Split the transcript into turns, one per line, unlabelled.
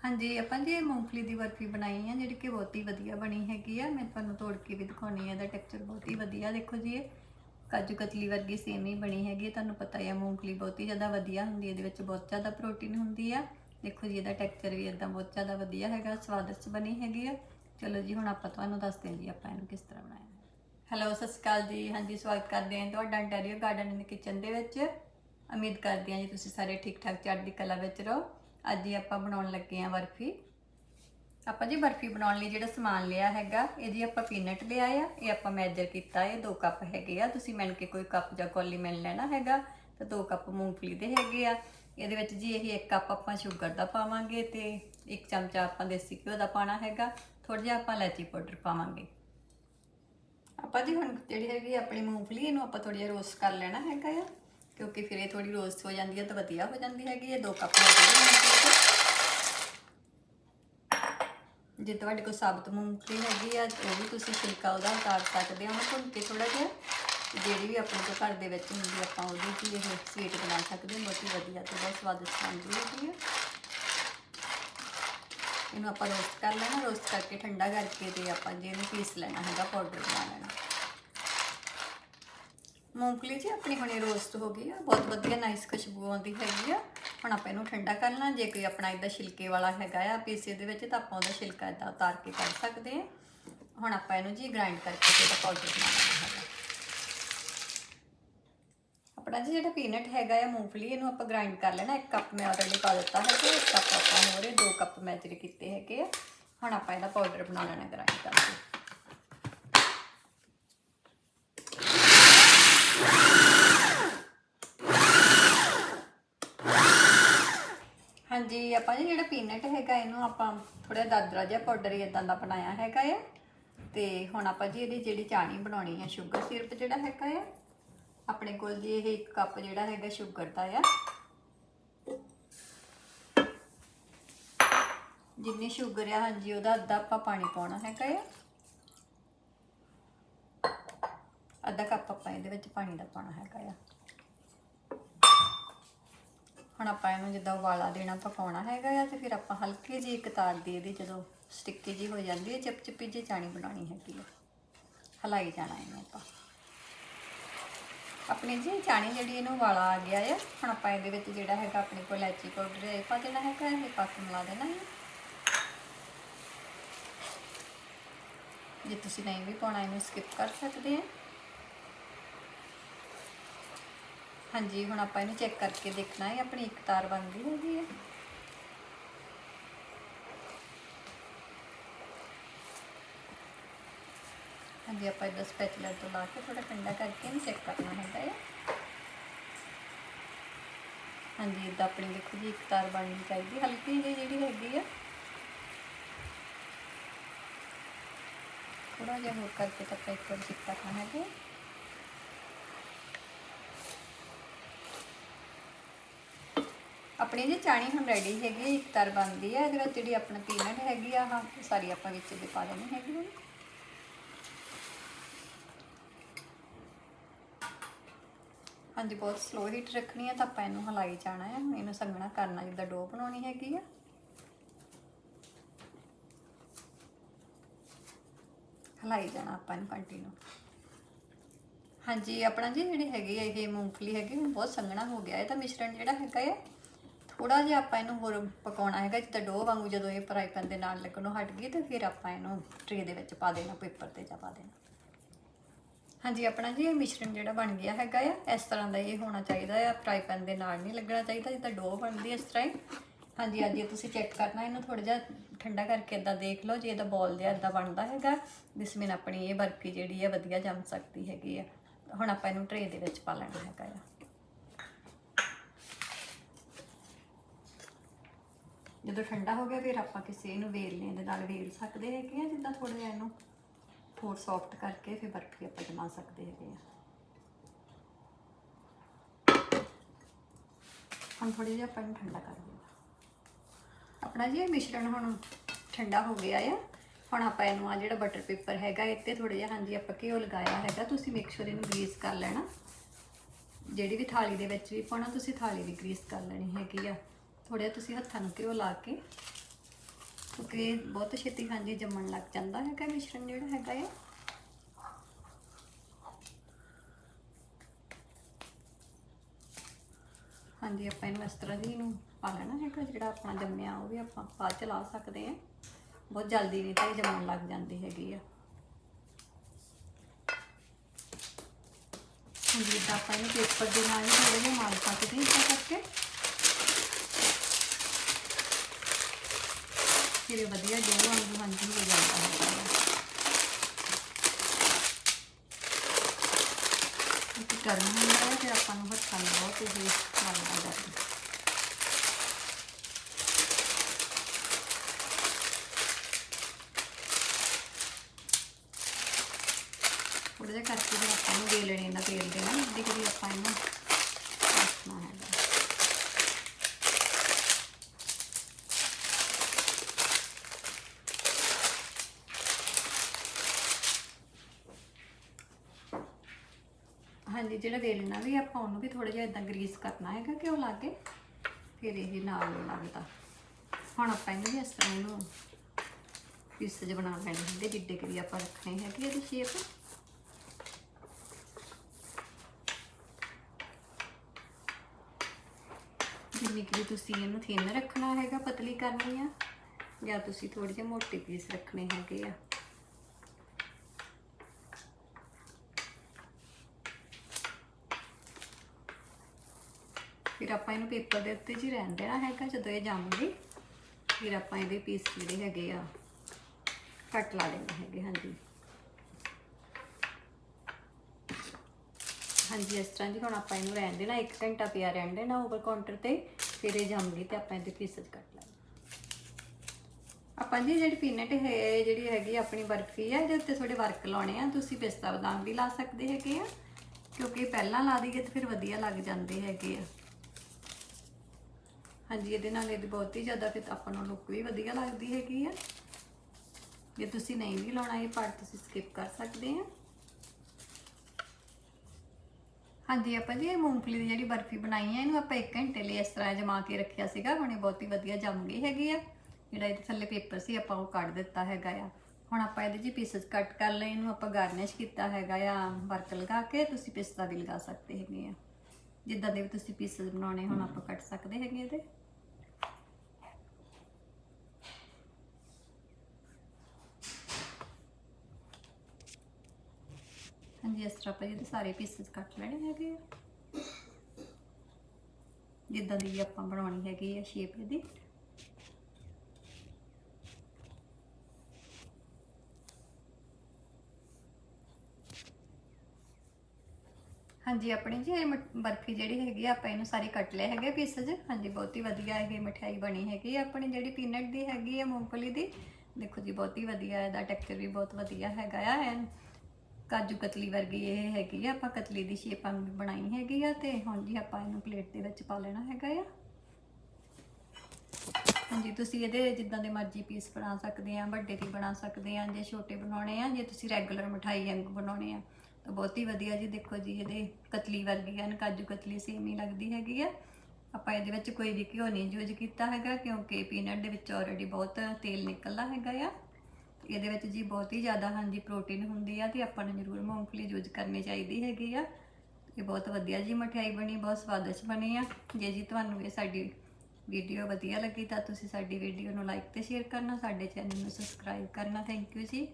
ਹਾਂਜੀ, ਆਪਾਂ ਜੀ ਇਹ ਮੂੰਗਫਲੀ ਦੀ ਬਰਫੀ ਬਣਾਈ ਹੈ ਜਿਹੜੀ ਕਿ ਬਹੁਤ ਹੀ ਵਧੀਆ ਬਣੀ ਹੈਗੀ ਆ। ਮੈਂ ਤੁਹਾਨੂੰ ਤੋੜ ਕੇ ਵੀ ਦਿਖਾਉਣੀ ਹੈ ਇਹਦਾ ਟੈਕਸਚਰ ਬਹੁਤ ਹੀ ਵਧੀਆ। ਦੇਖੋ ਜੀ, ਇਹ ਕਾਜੂ ਕਤਲੀ ਵਰਗੀ ਸੇਮ ਹੀ ਬਣੀ ਹੈਗੀ ਹੈ ਤੁਹਾਨੂੰ ਪਤਾ ਹੀ ਹੈ ਮੂੰਗਫਲੀ ਬਹੁਤ ਹੀ ਜ਼ਿਆਦਾ ਵਧੀਆ ਹੁੰਦੀ ਹੈ ਇਹਦੇ ਵਿੱਚ ਬਹੁਤ ਜ਼ਿਆਦਾ ਪ੍ਰੋਟੀਨ ਹੁੰਦੀ ਆ। ਦੇਖੋ ਜੀ, ਇਹਦਾ ਟੈਕਸਚਰ ਵੀ ਇਦਾਂ ਬਹੁਤ ਜ਼ਿਆਦਾ ਵਧੀਆ ਹੈਗਾ, ਸਵਾਦਿਸ਼ਟ ਬਣੀ ਹੈਗੀ ਆ। ਚਲੋ ਜੀ, ਹੁਣ ਆਪਾਂ ਤੁਹਾਨੂੰ ਦੱਸਦੇ ਹਾਂ ਜੀ, ਆਪਾਂ ਇਹਨੂੰ ਕਿਸ ਤਰ੍ਹਾਂ ਬਣਾਇਆ ਹੈਲੋ, ਸਤਿ ਸ਼੍ਰੀ ਅਕਾਲ ਜੀ। ਹਾਂਜੀ, ਸਵਾਗਤ ਕਰਦੇ ਹਾਂ ਤੁਹਾਡਾ ਇੰਟੀਰੀਅਰ ਗਾਰਡਨ ਇਨ ਕਿਚਨ ਦੇ ਵਿੱਚ। ਉਮੀਦ ਕਰਦੇ ਹਾਂ ਜੀ, ਤੁਸੀਂ ਸਾਰੇ ਠੀਕ ਠਾਕ ਚੜ੍ਹਦੀ ਕਲਾ ਵਿੱਚ ਰਹੋ। ਅੱਜ ਹੀ ਆਪਾਂ ਬਣਾਉਣ ਲੱਗੇ ਹਾਂ ਬਰਫੀ। ਆਪਾਂ ਜੀ ਬਰਫੀ ਬਣਾਉਣ ਲਈ ਜਿਹੜਾ ਸਮਾਨ ਲਿਆ ਹੈਗਾ, ਇਹ ਜੀ ਆਪਾਂ ਪੀਨਟ ਲਿਆ ਆ, ਇਹ ਆਪਾਂ ਮੈਜਰ ਕੀਤਾ, ਇਹ 2 ਕੱਪ ਹੈਗੇ ਆ। ਤੁਸੀਂ ਮੰਨ ਕੇ ਕੋਈ ਕੱਪ ਜਾਂ ਕੌਲੀ ਮਿਲ ਲੈਣਾ ਹੈਗਾ, ਤਾਂ 2 ਕੱਪ ਮੂੰਗਫਲੀ ਦੇ ਹੈਗੇ ਆ। ਇਹਦੇ ਵਿੱਚ ਜੀ ਇਹ 1 ਕੱਪ ਆਪਾਂ ਸ਼ੂਗਰ ਦਾ ਪਾਵਾਂਗੇ ਤੇ 1 ਚਮਚਾ ਆਪਾਂ ਦੇਸੀ ਘਿਓ ਦਾ ਪਾਣਾ ਹੈਗਾ। ਥੋੜਾ ਜਿਹਾ ਆਪਾਂ ਇਲਾਚੀ ਪਾਊਡਰ ਪਾਵਾਂਗੇ। ਆਪਾਂ ਜੀ ਹੁਣ ਜਿਹੜੀ ਹੈਗੀ ਆਪਣੀ ਮੂੰਗਫਲੀ, ਇਹਨੂੰ ਆਪਾਂ ਥੋੜੀ ਜਿਹਾ ਰੋਸਟ ਕਰ ਲੈਣਾ ਹੈਗਾ ਆ। ਕਿਉਂਕਿ ਫਿਰ ਇਹ ਥੋੜੀ ਰੋਸਟ ਹੋ ਜਾਂਦੀ ਹੈ ਤਾਂ ਵਧੀਆ ਹੋ ਜਾਂਦੀ ਹੈਗੀ ਇਹ ਦੋ ਕੱਪ ਹੈਗੇ ਜੇ ਤੁਹਾਡੇ ਕੋਲ ਸਾਬਤ ਮੂੰਗਫਲੀ ਹੈਗੀ ਆ, ਉਹ ਵੀ ਤੁਸੀਂ ਛਿਲਕਾ ਉਹਦਾ ਉਤਾਰ ਸਕਦੇ ਹੋ। ਭੁੰਨ ਕੇ ਥੋੜਾ ਜਿਹਾ, ਜਿਹੜੀ ਵੀ ਆਪਣੇ ਕੋਲ ਘਰ ਦੇ ਵਿੱਚ ਹੁੰਦੀ ਆਪਾਂ ਉਹਦੀ ਵੀ ਇਹ ਸਵੀਟ ਬਣਾ ਸਕਦੇ ਹਾਂ, ਬਹੁਤ ਹੀ ਵਧੀਆ ਤੇ ਬਹੁਤ ਸਵਾਦਿਸ਼ਟ ਬਣਦੀ ਹੈਗੀ ਆ। ਇਹਨੂੰ ਆਪਾਂ ਰੋਸਟ ਕਰ ਲੈਣਾ ਰੋਸਟ ਕਰਕੇ ਠੰਡਾ ਕਰਕੇ ਤੇ ਆਪਾਂ ਜੇ ਇਹਨੂੰ ਪੀਸ ਲੈਣਾ ਹੈਗਾ ਪਾਊਡਰ ਬਣਾ ਲੈਣਾ। ਮੂੰਗਫਲੀ ਜੀ, ਆਪਣੀ ਹੁਣੇ ਰੋਸਟ ਹੋ ਗਈ ਆ। ਬਹੁਤ ਵਧੀਆ ਨਾਈਸ ਖੁਸ਼ਬੂ ਆਉਂਦੀ ਹੈਗੀ ਆ। ਹੁਣ ਆਪਾਂ ਇਹਨੂੰ ਠੰਡਾ ਕਰ ਲੈਣਾ ਜੇ ਕੋਈ ਆਪਣਾ ਇਦਾਂ ਛਿਲਕੇ ਵਾਲਾ ਹੈਗਾ ਆ, ਪੀਸੇ ਦੇ ਵਿੱਚ, ਤਾਂ ਆਪਾਂ ਉਹਦਾ ਛਿਲਕਾ ਇਦਾਂ ਉਤਾਰ ਕੇ ਕਰ ਸਕਦੇ ਆ। ਹੁਣ ਆਪਾਂ ਇਹਨੂੰ ਜੀ ਗ੍ਰਾਈਂਡ ਕਰਕੇ ਤੇ ਇਹਦਾ ਪਾਊਡਰ ਬਣਾ ਲੈਣਾ ਹੈਗਾ। ਆਪਣਾ ਜੀ ਜਿਹੜਾ ਪੀਨਟ ਹੈਗਾ ਆ, ਮੂੰਗਫਲੀ, ਇਹਨੂੰ ਆਪਾਂ ਗ੍ਰਾਈਂਡ ਕਰ ਲੈਣਾ। ਇੱਕ ਕੱਪ ਮੈਂ ਆਲਰੇਡੀ ਪਾ ਦਿੱਤਾ ਹੈ ਤੇ ਇੱਕ ਕੱਪ ਆਪਾਂ ਹੋਰੇ, ਦੋ ਕੱਪ ਮੈਜਰ ਕੀਤੇ ਹੈਗੇ ਆ। ਹੁਣ ਆਪਾਂ ਇਹਦਾ ਪਾਊਡਰ ਬਣਾ ਲੈਣਾ ਗ੍ਰਾਈਂਡ ਕਰਕੇ। ਹਾਂਜੀ, ਆਪਾਂ ਜੀ ਜਿਹੜਾ ਪੀਨਟ ਹੈਗਾ, ਇਹਨੂੰ ਆਪਾਂ ਥੋੜਾ ਦਾਦਰਾ ਜਿਹਾ ਪਾਊਡਰ ਹੀ ਇਦਾਂ ਦਾ ਬਣਾਇਆ ਹੈਗਾ ਆ। ਤੇ ਹੁਣ ਆਪਾਂ ਜੀ ਇਹਦੀ ਜਿਹੜੀ ਚਾਣੀ ਬਣਾਉਣੀ ਹੈ ਸ਼ੂਗਰ ਸਿਰਪ ਜਿਹੜਾ ਹੈਗਾ ਆ, ਆਪਣੇ ਕੋਲ ਜੀ ਇਹ ਇੱਕ ਕੱਪ ਜਿਹੜਾ ਹੈਗਾ ਸ਼ੂਗਰ ਦਾ ਆ। ਜਿੰਨੀ ਸ਼ੂਗਰ ਆ, ਹਾਂਜੀ, ਉਹਦਾ ਅੱਧਾ ਆਪਾਂ ਪਾਣੀ ਪਾਉਣਾ ਹੈਗਾ ਆ। ਅੱਧਾ ਕੱਪ ਆਪਾਂ ਇਹਦੇ ਵਿੱਚ ਪਾਣੀ ਦਾ ਪਾਉਣਾ ਹੈਗਾ ਆ। ਹੁਣ ਆਪਾਂ ਇਹਨੂੰ ਜਿੱਦਾਂ ਉਬਾਲਾ ਦੇਣਾ ਪਕਾਉਣਾ ਹੈਗਾ ਆ ਤੇ ਫਿਰ ਆਪਾਂ ਹਲਕੀ ਜਿਹੀ ਇੱਕ ਤਾਰ ਦੀ ਇਹਦੀ ਜਦੋਂ ਸਟਿੱਕੀ ਜੀ ਹੋ ਜਾਂਦੀ ਹੈ, ਚਿਪਚਿਪੀ ਜਿਹੀ ਚਾਣੀ ਬਣਾਉਣੀ ਹੈਗੀ ਆ। ਹਲਾਈ ਜਾਣਾ ਇਹਨੂੰ ਆਪਾਂ। ਆਪਣੀ ਜੀ ਚਾਣੀ ਜਿਹੜੀ ਇਹਨੂੰ ਵਾਲਾ ਆ ਗਿਆ ਹੈ ਹੁਣ ਆਪਾਂ ਇਹਦੇ ਵਿੱਚ ਜਿਹੜਾ ਹੈਗਾ ਆਪਣੇ ਕੋਲ ਇਲਾਚੀ ਪਾਊਡਰ ਇਹ ਪਾ ਦੇਣਾ ਹੈਗਾ, ਇਹ ਪਾ ਮਿਲਾ ਦੇਣਾ ਹੈ ਜੇ ਤੁਸੀਂ ਨਹੀਂ ਵੀ ਪਾਉਣਾ, ਇਹਨੂੰ ਸਕਿਪ ਕਰ ਸਕਦੇ ਆ। ਹਾਂਜੀ, ਹੁਣ ਆਪਾਂ ਇਹਨੂੰ ਚੈੱਕ ਕਰਕੇ ਦੇਖਣਾ ਹੈ, ਆਪਣੀ ਇੱਕ ਤਾਰ ਬਣਦੀ ਹੈਗੀ ਹੈ। ਹਾਂਜੀ, ਆਪਾਂ ਇਹਦਾ ਸਪੈਚੂਲਾ ਤੋਂ ਲਾ ਕੇ ਥੋੜਾ ਠੰਡਾ ਕਰਕੇ ਇਹਨੂੰ ਚੈੱਕ ਕਰਨਾ ਹੁੰਦਾ ਹੈ। ਹਾਂਜੀ, ਇਦਾਂ ਆਪਣੀ ਦੇਖੋ ਜੀ, ਇੱਕ ਤਾਰ ਬਣਨੀ ਚਾਹੀਦੀ, ਹਲਕੀ ਜਿਹੀ ਜਿਹੜੀ ਹੈਗੀ ਆ। ਥੋੜਾ ਜਿਹਾ ਹੋਰ ਕਰਕੇ ਤਾਂ ਆਪਾਂ ਇੱਕ ਵਾਰ ਚੈੱਕ ਕਰਨਾ ਹੈਗਾ ਆਪਣੀ ਜੀ ਚਾਣੀ ਹੁਣ ਰੈਡੀ ਹੈਗੀ ਹੈ ਇੱਕ ਤਰ ਬਣਦੀ ਹੈ ਇਹਦੇ ਵਿੱਚ ਜਿਹੜੀ ਆਪਣਾ ਪੀਨਟ ਹੈਗੀ ਆ ਹਾਂ ਸਾਰੀ ਆਪਾਂ ਵਿੱਚ ਦੇ ਪਾ ਦੇਣੀ ਹੈਗੀ ਹੈ ਹਾਂਜੀ, ਬਹੁਤ ਸਲੋ ਹੀਟ ਰੱਖਣੀ ਹੈ ਤਾਂ ਆਪਾਂ ਇਹਨੂੰ ਹਲਾਈ ਜਾਣਾ ਹੈ ਇਹਨੂੰ ਸੰਘਣਾ ਕਰਨਾ ਜਿੱਦਾਂ ਡੋ ਬਣਾਉਣੀ ਹੈਗੀ ਆ। ਹਲਾਈ ਜਾਣਾ ਆਪਾਂ ਇਹਨੂੰ ਕੰਟੀਨਿਊ ਹਾਂਜੀ, ਆਪਣਾ ਜੀ ਜਿਹੜੀ ਹੈਗੀ ਹੈ ਇਹ ਮੂੰਗਫਲੀ ਹੈਗੀ, ਹੁਣ ਬਹੁਤ ਸੰਘਣਾ ਹੋ ਗਿਆ। ਇਹ ਤਾਂ ਮਿਸ਼ਰਣ ਜਿਹੜਾ ਹੈਗਾ ਹੈ ਥੋੜਾ ਜਿਹਾ ਆਪਾਂ ਇਹਨੂੰ ਹੋਰ ਪਕਾਉਣਾ ਹੈਗਾ, ਜਿੱਦਾਂ ਡੋ ਵਾਂਗੂ ਜਦੋਂ ਇਹ ਫਰਾਈ ਪੈਨ ਦੇ ਨਾਲ ਲੱਗਣੋਂ ਹਟ ਗਈ, ਤੇ ਫਿਰ ਆਪਾਂ ਇਹਨੂੰ ਟਰੇ ਦੇ ਵਿੱਚ ਪਾ ਦੇਣਾ ਪੇਪਰ ਤੇ ਜਾ ਪਾ ਦੇਣਾ। ਹਾਂਜੀ, ਆਪਣਾ ਜੀ ਇਹ ਮਿਸ਼ਰਣ ਜਿਹੜਾ ਬਣ ਗਿਆ ਹੈਗਾ ਆ, ਇਸ ਤਰ੍ਹਾਂ ਦਾ ਇਹ ਹੋਣਾ ਚਾਹੀਦਾ ਆ ਫਰਾਈ ਪੈਨ ਦੇ ਨਾਲ ਨਹੀਂ ਲੱਗਣਾ ਚਾਹੀਦਾ, ਜਿੱਦਾਂ ਡੋ ਬਣਦੀ ਇਸ ਤਰ੍ਹਾਂ ਹੀ। ਹਾਂਜੀ, ਅੱਜ ਇਹ ਤੁਸੀਂ ਚੈੱਕ ਕਰਨਾ, ਇਹਨੂੰ ਥੋੜਾ ਜਿਹਾ ਠੰਡਾ ਕਰਕੇ ਇਦਾਂ ਦੇਖ ਲਓ, ਜੇ ਇਹਦਾ ਬੋਲ ਜਿਹਾ ਇਦਾਂ ਬਣਦਾ ਹੈਗਾ ਜਿਸ ਆਪਣੀ ਇਹ ਬਰਫੀ ਜਿਹੜੀ ਆ ਵਧੀਆ ਜੰਮ ਸਕਦੀ ਹੈਗੀ ਆ। ਹੁਣ ਆਪਾਂ ਇਹਨੂੰ ਟਰੇ ਦੇ ਵਿੱਚ ਪਾ ਲੈਣਾ ਹੈਗਾ ਆ। ਜਦੋਂ ਠੰਡਾ ਹੋ ਗਿਆ, ਫਿਰ ਆਪਾਂ ਕਿਸੇ ਨੂੰ ਵੇਲਣੇ ਦੇ ਨਾਲ ਵੇਲ ਸਕਦੇ ਹੈਗੇ ਆ, ਜਿੱਦਾਂ ਥੋੜਾ ਜਿਹਾ ਇਹਨੂੰ ਹੋਰ ਸੌਫਟ ਕਰਕੇ ਫਿਰ ਬਰਫੀ ਆਪਾਂ ਜਮਾ ਸਕਦੇ ਹੈਗੇ ਆ। ਹੁਣ ਥੋੜੀ ਜਿਹੀ ਆਪਾਂ ਇਹਨੂੰ ਠੰਡਾ ਕਰ ਦਿੰਦਾ ਆਪਣਾ ਜੀ ਮਿਸ਼ਰਣ ਹੁਣ ਠੰਡਾ ਹੋ ਗਿਆ ਆ। ਹੁਣ ਆਪਾਂ ਇਹਨੂੰ ਆ ਜਿਹੜਾ ਬਟਰ ਪੇਪਰ ਹੈਗਾ, ਇੱਥੇ ਥੋੜਾ ਜਿਹਾ ਹਾਂਜੀ ਆਪਾਂ ਘਿਓ ਲਗਾਇਆ ਹੈਗਾ, ਤੁਸੀਂ ਮੇਕ ਸ਼ੋਰ ਇਹਨੂੰ ਗਰੀਸ ਕਰ ਲੈਣਾ। ਜਿਹੜੀ ਵੀ ਥਾਲੀ ਦੇ ਵਿੱਚ ਵੀ ਪਾਉਣਾ, ਤੁਸੀਂ ਥਾਲੀ ਵੀ ਗਰੀਸ ਕਰ ਲੈਣੀ ਹੈਗੀ ਆ। ਥੋੜਾ ਤੁਸੀਂ ਹੱਥਾਂ ਨੂੰ ਘਿਓ ਲਾ ਕੇ, ਕਿਉਂਕਿ ਬਹੁਤ ਛੇਤੀ ਹਾਂਜੀ ਜੰਮਣ ਲੱਗ ਜਾਂਦਾ ਹੈਗਾ ਮਿਸ਼ਰਣ ਜਿਹੜਾ ਹੈਗਾ ਇਹ ਹਾਂਜੀ, ਆਪਾਂ ਇਹਨੂੰ ਇਸ ਤਰ੍ਹਾਂ ਦੀ ਇਹਨੂੰ ਪਾ ਲੈਣਾ ਹੈਗਾ, ਜਿਹੜਾ ਆਪਣਾ ਜੰਮਿਆ ਉਹ ਵੀ ਆਪਾਂ ਬਾਅਦ ਚ ਲਾ ਸਕਦੇ ਆ ਬਹੁਤ ਜਲਦੀ ਨਹੀਂ ਤਾਂ ਇਹ ਜੰਮਣ ਲੱਗ ਜਾਂਦੀ ਹੈਗੀ ਆ। ਹਾਂਜੀ ਤਾਂ ਆਪਾਂ ਇਹਨੂੰ ਪੇਪਰ ਦੇ ਨਾਲ ਹੀ ਥੋੜੇ ਜਿਹਾ ਮਾਲ ਸਕਦੇ ਹਾਂ ਇਸ ਕਰਕੇ ਫਿਰ ਵਧੀਆ ਜੋ ਵਾਂਗੂ ਹਾਂਜੀ ਹੋ ਜਾਂਦਾ ਹੈਗਾ ਕਿ। ਗਰਮ ਹੈ, ਫਿਰ ਆਪਾਂ ਨੂੰ ਹੱਥਾਂ ਨੂੰ ਬਹੁਤ ਇਹ ਲੱਗਦਾ ਗਰਮ ਥੋੜਾ ਜਿਹਾ ਕਰਕੇ ਆਪਾਂ ਨੂੰ ਵੇਲਣੇ ਦਾ ਤੇਲ ਦੇਣਾ ਜਿੱਦੀ ਕਰੀ ਆਪਾਂ ਇਹਨੂੰ ਰੱਖਣਾ ਹੈਗਾ ਹਾਂਜੀ, ਜਿਹੜਾ ਵੇਲਣਾ ਵੀ ਆਪਾਂ ਉਹਨੂੰ ਵੀ ਥੋੜਾ ਜਿਹਾ ਇਦਾਂ ਗਰੀਸ ਕਰਨਾ ਹੈਗਾ ਕਿ ਉਹ ਕੇ, ਫਿਰ ਇਹ ਨਾਲ ਲੱਗਦਾ ਹੁਣ ਆਪਾਂ ਇਹਨੂੰ ਵੀ ਇਸ ਤਰ੍ਹਾਂ ਇਹਨੂੰ ਪੀਸ ਜਿਹਾ ਬਣਾ ਲੈਣੇ ਹੁੰਦੇ, ਜਿੱਡੇ ਕਿ ਵੀ ਆਪਾਂ ਰੱਖਣੇ ਹੈਗੇ ਇਹਦੀ ਸ਼ੇਪ ਜਿੰਨੀ ਕਿ ਤੁਸੀਂ ਇਹਨੂੰ ਥਿਨ ਰੱਖਣਾ ਹੈਗਾ, ਪਤਲੀ ਕਰਨੀ ਆ, ਜਾਂ ਤੁਸੀਂ ਥੋੜੇ ਜਿਹੇ ਮੋਟੇ ਪੀਸ ਰੱਖਣੇ ਹੈਗੇ ਆ। ਫਿਰ ਆਪਾਂ ਇਹਨੂੰ ਪੇਪਰ ਦੇ ਉੱਤੇ ਜੀ ਰਹਿਣ ਦੇਣਾ ਹੈਗਾ ਜਦੋਂ ਇਹ ਜੰਮ ਗਈ ਫਿਰ ਆਪਾਂ ਇਹਦੇ ਪੀਸ ਜਿਹੜੇ ਹੈਗੇ ਆ ਕੱਟ ਲਾ ਲੈਣੇ ਹੈਗੇ, ਹਾਂਜੀ। ਹਾਂਜੀ, ਇਸ ਤਰ੍ਹਾਂ ਜੀ ਹੁਣ ਆਪਾਂ ਇਹਨੂੰ ਰਹਿਣ ਦੇਣਾ 1 ਘੰਟਾ ਪਿਆ ਰਹਿਣ ਦੇਣਾ ਓਵਰ ਕਾਊਂਟਰ ਤੇ, ਫਿਰ ਇਹ ਜੰਮ ਗਈ ਤੇ ਆਪਾਂ ਇਹਦੇ ਪੀਸਸ ਕੱਟ ਲਾਂਗੇ ਆਪਾਂ ਜੀ ਜਿਹੜੀ ਪੀਨਟ ਹੈ, ਜਿਹੜੀ ਹੈਗੀ ਆਪਣੀ ਬਰਫੀ ਹੈ ਇਹਦੇ ਉੱਤੇ ਥੋੜੇ ਵਰਕ ਲਾਉਣੇ ਆ, ਤੁਸੀਂ ਪਿਸਤਾ ਬਦਾਮ ਵੀ ਲਾ ਸਕਦੇ ਹੈਗੇ ਆ, ਕਿਉਂਕਿ ਪਹਿਲਾਂ ਲਾ ਦਈਏ ਤੇ ਫਿਰ ਵਧੀਆ ਲੱਗ ਜਾਂਦੇ ਹੈਗੇ ਆ। ਹਾਂਜੀ, ਇਹਦੇ ਨਾਲ ਇਹਦੀ ਬਹੁਤ ਹੀ ਜ਼ਿਆਦਾ ਫਿਰ ਆਪਾਂ ਨੂੰ ਲੁੱਕ ਵੀ ਵਧੀਆ ਲੱਗਦੀ ਹੈਗੀ ਆ। ਜੇ ਤੁਸੀਂ ਨਹੀਂ ਵੀ ਲਾਉਣਾ ਇਹ ਪਾਰਟ ਤੁਸੀਂ ਸਕਿਪ ਕਰ ਸਕਦੇ ਆ। ਹਾਂਜੀ, ਆਪਾਂ ਜੀ ਇਹ ਮੂੰਗਫਲੀ ਦੀ ਜਿਹੜੀ ਬਰਫੀ ਬਣਾਈ ਹੈ ਇਹਨੂੰ ਆਪਾਂ 1 ਘੰਟੇ ਲਈ ਇਸ ਤਰ੍ਹਾਂ ਜਮਾ ਕੇ ਰੱਖਿਆ ਸੀਗਾ, ਹੁਣ ਇਹ ਬਹੁਤ ਹੀ ਵਧੀਆ ਜੰਮ ਗਈ ਹੈਗੀ ਆ। ਜਿਹੜਾ ਇਹਦੇ ਥੱਲੇ ਪੇਪਰ ਸੀ, ਆਪਾਂ ਉਹ ਕੱਢ ਦਿੱਤਾ ਹੈਗਾ ਆ। ਹੁਣ ਆਪਾਂ ਇਹਦੇ ਜੀ ਪੀਸਸ ਕੱਟ ਕਰ ਲਏ, ਇਹਨੂੰ ਆਪਾਂ ਗਾਰਨਿਸ਼ ਕੀਤਾ ਹੈਗਾ ਆ, ਵਰਕ ਲਗਾ ਕੇ ਤੁਸੀਂ ਪਿਸਤਾ ਵੀ ਲਗਾ ਸਕਦੇ ਹੈਗੇ ਆ। ਜਿੱਦਾਂ ਦੇ ਵੀ ਤੁਸੀਂ ਪੀਸਸ ਬਣਾਉਣੇ ਹੁਣ ਆਪਾਂ ਕੱਟ ਸਕਦੇ ਹੈਗੇ ਇਹਦੇ। ਹਾਂਜੀ, ਇਸ ਤਰ੍ਹਾਂ ਆਪਾਂ ਇਹਦੇ ਸਾਰੇ ਪੀਸਸ ਕੱਟ ਲੈਣੇ ਹੈਗੇ ਆ। ਜਿੱਦਾਂ ਦੀ ਵੀ ਆਪਾਂ ਬਣਾਉਣੀ ਹੈਗੀ ਆ ਸ਼ੇਪ ਇਹਦੀ। ਹਾਂਜੀ, ਆਪਣੀ ਜੀ ਇਹ ਮਠ- ਬਰਫੀ ਜਿਹੜੀ ਹੈਗੀ ਆ, ਆਪਾਂ ਇਹਨੂੰ ਸਾਰੀ ਕੱਟ ਲਿਆ ਹੈਗੇ ਪੀਸਸ ਹਾਂਜੀ, ਬਹੁਤ ਹੀ ਵਧੀਆ ਇਹ ਮਠਿਆਈ ਬਣੀ ਹੈਗੀ ਆ। ਆਪਣੀ ਜਿਹੜੀ ਪੀਨਟ ਦੀ ਹੈਗੀ ਆ, ਮੂੰਗਫਲੀ ਦੀ, ਦੇਖੋ ਜੀ, ਬਹੁਤ ਹੀ ਵਧੀਆ, ਇਹਦਾ ਟੈਕਸਚਰ ਵੀ ਬਹੁਤ ਵਧੀਆ ਹੈਗਾ ਆ। ਐਨ ਕਾਜੂ ਕਤਲੀ ਵਰਗੀ ਇਹ ਹੈਗੀ ਆ, ਆਪਾਂ ਕਤਲੀ ਦੀ ਸ਼ੇਪ ਬਣਾਈ ਹੈਗੀ ਆ ਤੇ ਹੁਣ ਜੀ ਆਪਾਂ ਇਹਨੂੰ ਪਲੇਟ ਦੇ ਵਿੱਚ ਪਾ ਲੈਣਾ ਹੈਗਾ ਆ। ਹਾਂਜੀ, ਤੁਸੀਂ ਇਹਦੇ ਜਿੱਦਾਂ ਦੇ ਮਰਜ਼ੀ ਪੀਸ ਬਣਾ ਸਕਦੇ ਆ, ਵੱਡੇ ਵੀ ਬਣਾ ਸਕਦੇ ਆ, ਜੇ ਛੋਟੇ ਬਣਾਉਣੇ ਆ, ਜੇ ਤੁਸੀਂ ਰੈਗੂਲਰ ਮਠਾਈ ਵਾਂਗੂ ਬਣਾਉਣੇ ਆ। ਤਾਂ ਬਹੁਤ ਹੀ ਵਧੀਆ ਜੀ, ਦੇਖੋ ਜੀ, ਇਹਦੇ ਕਤਲੀ ਵਰਗੀ ਹਨ, ਕਾਜੂ ਕਤਲੀ ਸੇਮ ਹੀ ਲੱਗਦੀ ਹੈਗੀ ਆ। ਆਪਾਂ ਇਹਦੇ ਵਿੱਚ ਕੋਈ ਵੀ ਘਿਓ ਨਹੀਂ ਯੂਜ਼ ਕੀਤਾ ਹੈਗਾ, ਕਿਉਂਕਿ ਪੀਨਟ ਦੇ ਵਿੱਚ ਆਲਰੇਡੀ ਬਹੁਤ ਤੇਲ ਨਿਕਲਦਾ ਹੈਗਾ ਆ। ਇਹਦੇ ਵਿੱਚ ਜੀ ਬਹੁਤ ਹੀ ਜ਼ਿਆਦਾ ਹਾਂਜੀ ਪ੍ਰੋਟੀਨ ਹੁੰਦੀ ਆ, ਤੇ ਆਪਾਂ ਨੂੰ ਜ਼ਰੂਰ ਮੂੰਗਫਲੀ ਯੂਜ਼ ਕਰਨੀ ਚਾਹੀਦੀ ਹੈਗੀ ਆ। ਇਹ ਬਹੁਤ ਵਧੀਆ ਜੀ ਮਠਿਆਈ ਬਣੀ, ਬਹੁਤ ਸਵਾਦਿਸ਼ਟ ਬਣੀ ਆ। ਜੇ ਜੀ ਤੁਹਾਨੂੰ ਇਹ ਸਾਡੀ ਵੀਡੀਓ ਵਧੀਆ ਲੱਗੀ ਤਾਂ ਤੁਸੀਂ ਸਾਡੀ ਵੀਡੀਓ ਨੂੰ ਲਾਈਕ ਤੇ ਸ਼ੇਅਰ ਕਰਨਾ, ਸਾਡੇ ਚੈਨਲ ਨੂੰ ਸਬਸਕ੍ਰਾਈਬ ਕਰਨਾ। ਥੈਂਕ ਯੂ ਜੀ।